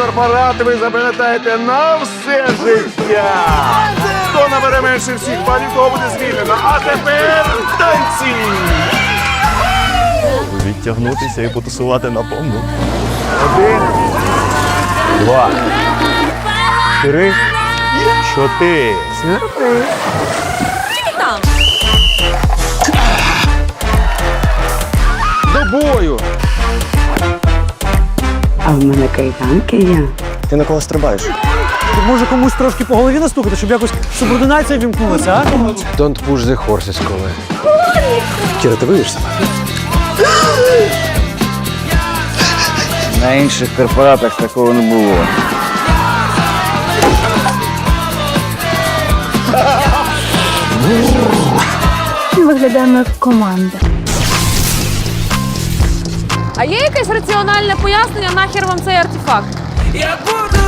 корпорат ви запам'ятаєте на все життя. Хто набере менше всіх балів, того буде звільнено. А тепер танці! Відтягнутися і потусувати на повну. Один, Два. Три. Чотири. до бою! А в мене кайданки є. Ти на кого стрибаєш? Ти Може комусь трошки по голові настукати, щоб якось субординація вімкнулася, а? Don't push the horses, коли. Кіра, ти вивішся? На інших корпоратах такого не було. Виглядаємо як команда. А є якесь раціональне пояснення, нахер вам цей артефакт? Я буду